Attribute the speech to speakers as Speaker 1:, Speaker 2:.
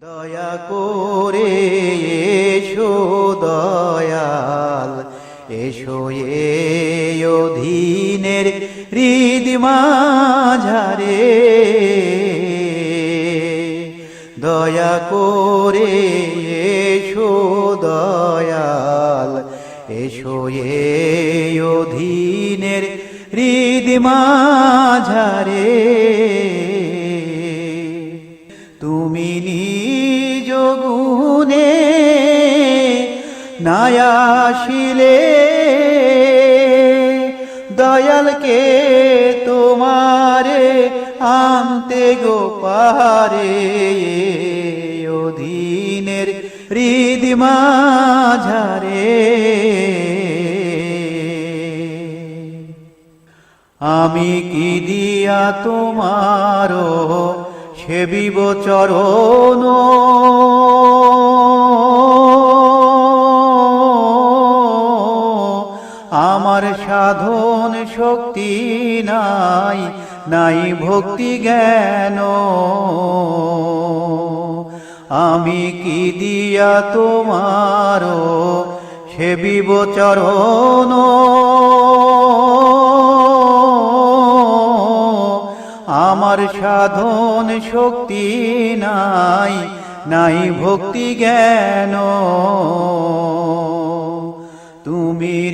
Speaker 1: দয়া করে এসো, দয়াল। এসো এ অধীনের হৃদ মাঝারে। দয়া করে এসো, দয়াল। এসো এ অধীনের হৃদ মাঝারে। গুণে নায়াশিলে দয়ালকে তোমারে আনতে গো পারে অধীনের হৃদ মাঝারে। আমি কি দিয়া তোমারো সেবিব চরণ। আমার সাধন শক্তি নাই নাই ভক্তি জ্ঞান। আমি কি দিয়া তোমারো সেবিব চরণ? আমার সাধন শক্তি নাই নাই ভক্তি জ্ঞান